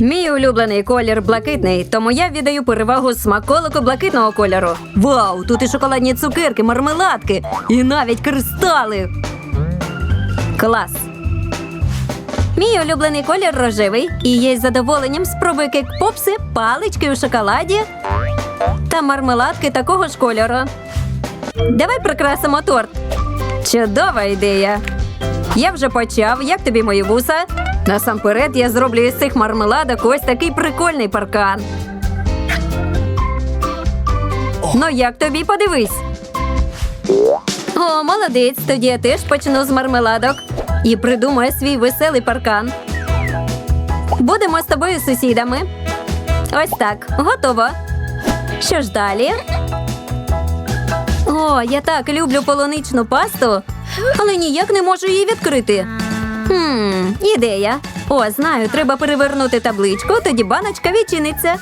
Мій улюблений колір блакитний, тому я віддаю перевагу смаколику блакитного кольору. Вау, тут і шоколадні цукерки, мармеладки, і навіть кристали. Клас. Мій улюблений колір рожевий, і я із задоволенням спробую кек-попси, палички у шоколаді та мармеладки такого ж кольору. Давай прикрасимо торт. Чудова ідея. Я вже почав. Як тобі мої вуса? Насамперед я зроблю із цих мармеладок ось такий прикольний паркан. Ну як тобі подивись? О, молодець. Тоді я теж почну з мармеладок і придумаю свій веселий паркан. Будемо з тобою сусідами. Ось так, готово. Що ж далі? О, я так люблю полуничну пасту, але ніяк не можу її відкрити. Хм, ідея. О, знаю, треба перевернути табличку, тоді баночка відчиниться.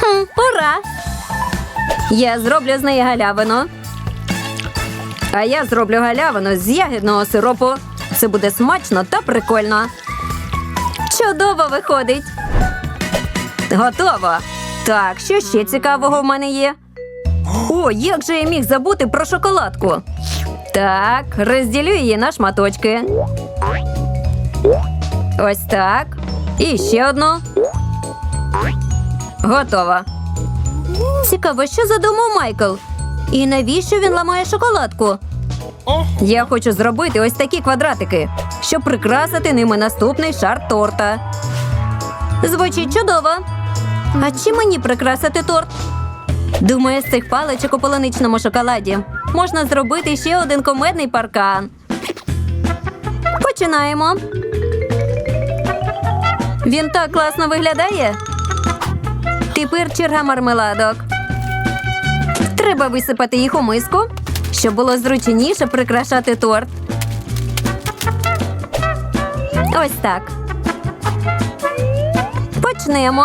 Хм, ура! Я зроблю з неї галявину. А я зроблю галявину з ягідного сиропу. Це буде смачно та прикольно. Чудово виходить. Готово. Так, що ще цікавого в мене є? О, як же я міг забути про шоколадку? Так, розділю її на шматочки. Ось так. І ще одну. Готово. Цікаво, що задумав Майкл? І навіщо він ламає шоколадку? Я хочу зробити ось такі квадратики, щоб прикрасити ними наступний шар торта. Звучить чудово. А чим мені прикрасити торт? Думаю, з цих паличок у полуничному шоколаді можна зробити ще один комедний паркан. Починаємо. Він так класно виглядає. Тепер черга мармеладок. Треба висипати їх у миску, щоб було зручніше прикрашати торт. Ось так. Почнемо.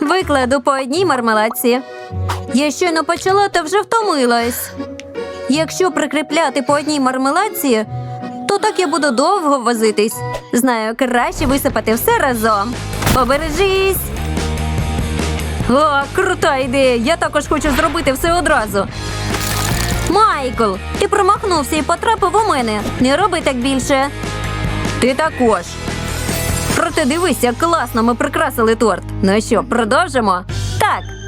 Викладу по одній мармеладці. Я щойно почала та вже втомилась. Якщо прикріпляти по одній мармеладці, то так я буду довго возитись. Знаю, краще висипати все разом. Побережись! О, крута ідея! Я також хочу зробити все одразу. Майкл, ти промахнувся і потрапив у мене. Не роби так більше. Ти також. Проте дивись, як класно ми прикрасили торт. Ну що, продовжимо? Так.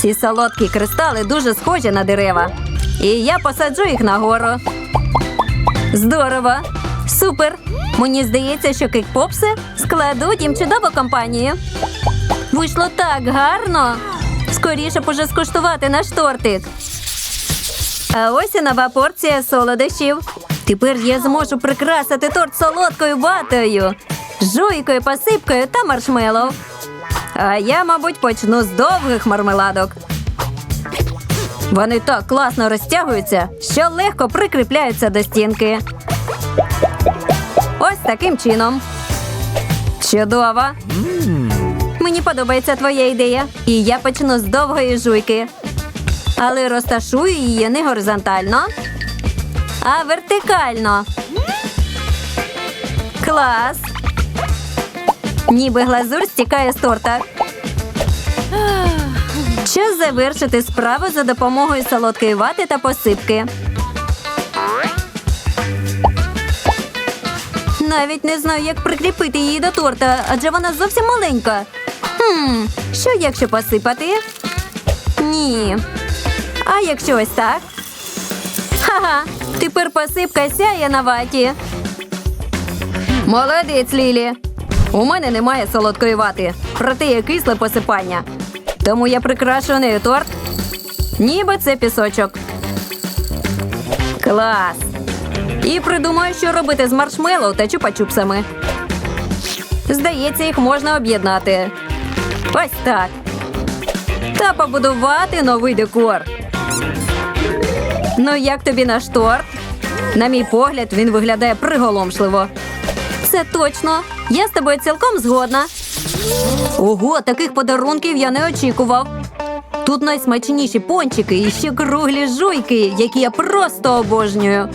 Ці солодкі кристали дуже схожі на дерева. І я посаджу їх нагору. Здорово! Супер! Мені здається, що кикпопси складуть їм чудову компанію. Вийшло так гарно. Скоріше б уже скуштувати наш тортик. А ось і нова порція солодощів. Тепер я зможу прикрасити торт солодкою ватою, жуйкою, посипкою та маршмеллоу. А я, мабуть, почну з довгих мармеладок. Вони так класно розтягуються, що легко прикріпляються до стінки. Ось таким чином. Чудово. Мені подобається твоя ідея. І я почну з довгої жуйки. Але розташую її не горизонтально, а вертикально. Клас. Ніби глазур стікає з торта. Час завершити справу за допомогою солодкої вати та посипки. Навіть не знаю, як прикріпити її до торта, адже вона зовсім маленька. Хм, що якщо посипати? Ні. А якщо ось так? Ха-ха, тепер посипка сяє на ваті. Молодець, Лілі. У мене немає солодкої вати, проте є кисле посипання. Тому я прикрашу нею торт. Ніби це пісочок. Клас. І придумаю, що робити з маршмеллоу та чупа-чупсами. Здається, їх можна об'єднати. Ось так. Та побудувати новий декор. Ну, як тобі наш торт? На мій погляд, він виглядає приголомшливо. Це точно. Я з тобою цілком згодна. Ого, таких подарунків я не очікував. Тут найсмачніші пончики і ще круглі жуйки, які я просто обожнюю.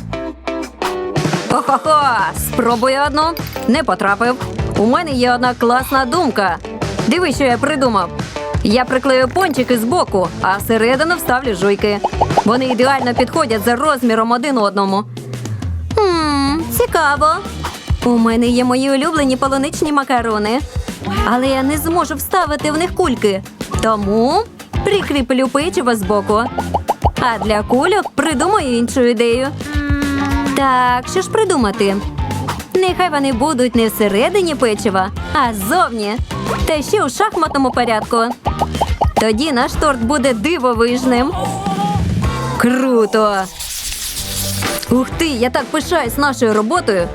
Хо-хо-хо! Спробую одну. Не потрапив. У мене є одна класна думка. Диви, що я придумав. Я приклею пончики збоку, а всередину вставлю жуйки. Вони ідеально підходять за розміром один одному. Хм, цікаво. У мене є мої улюблені полуничні макарони. Але я не зможу вставити в них кульки. Тому прикріплю печиво збоку. А для кульок придумаю іншу ідею. Так, що ж придумати? Нехай вони будуть не всередині печива, а ззовні. Та ще у шахматному порядку. Тоді наш торт буде дивовижним. Круто! Ух ти, я так пишаюсь нашою роботою.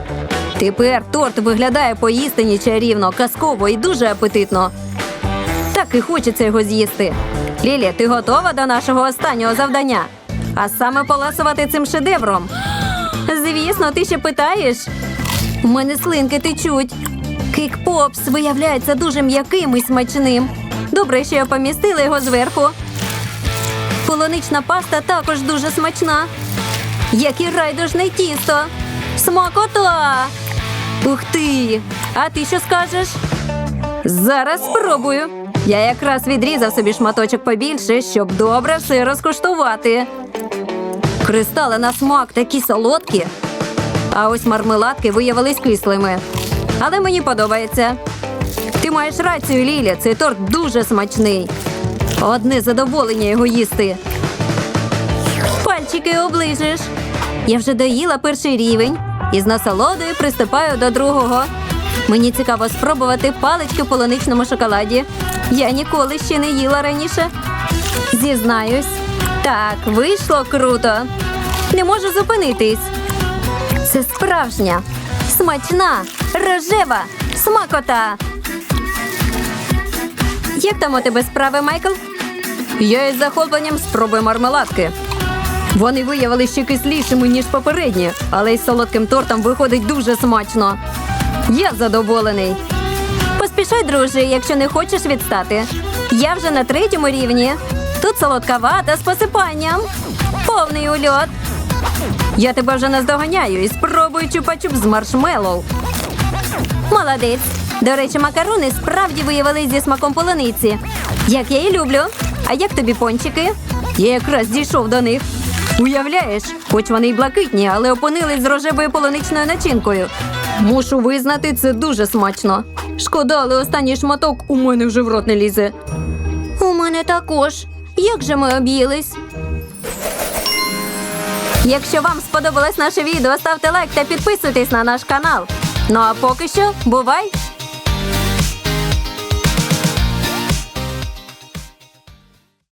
Тепер торт виглядає поїстині чарівно, казково і дуже апетитно. Так і хочеться його з'їсти. Лілі, ти готова до нашого останнього завдання? А саме поласувати цим шедевром. Звісно, ти ще питаєш. У мене слинки течуть. Кик Попс виявляється дуже м'яким і смачним. Добре, що я помістила його зверху. Полунична паста також дуже смачна. Як і райдужне тісто. Смакота! Ух ти! А ти що скажеш? Зараз спробую. Я якраз відрізав собі шматочок побільше, щоб добре все розкуштувати. Кристали на смак такі солодкі. А ось мармеладки виявились кислими. Але мені подобається. Ти маєш рацію, Ліля, цей торт дуже смачний. Одне задоволення його їсти. Пальчики оближиш. Я вже доїла перший рівень і з насолодою приступаю до другого. Мені цікаво спробувати палички в полуничному шоколаді. Я ніколи ще не їла раніше. Зізнаюсь. Так, вийшло круто. Не можу зупинитись. Це справжня, смачна, рожева смакота. Як там у тебе справи, Майкл? Я із захопленням спробую мармеладки. Вони виявилися ще кислішими, ніж попередні, але із солодким тортом виходить дуже смачно. Я задоволений. Поспішай, друже, якщо не хочеш відстати. Я вже на третьому рівні. Тут солодка вата з посипанням. Повний ульот. Я тебе вже наздоганяю і спробую чупа-чуп з маршмеллоу. Молодець. До речі, макарони справді виявились зі смаком полуниці. Як я і люблю. А як тобі пончики? Я якраз дійшов до них. Уявляєш, хоч вони й блакитні, але опинились з рожевою полуничною начинкою. Мушу визнати, це дуже смачно. Шкода, але останній шматок у мене вже в рот не лізе. У мене також. Як же ми об'їлись? Якщо вам сподобалось наше відео, ставте лайк та підписуйтесь на наш канал. Ну а поки що, бувай!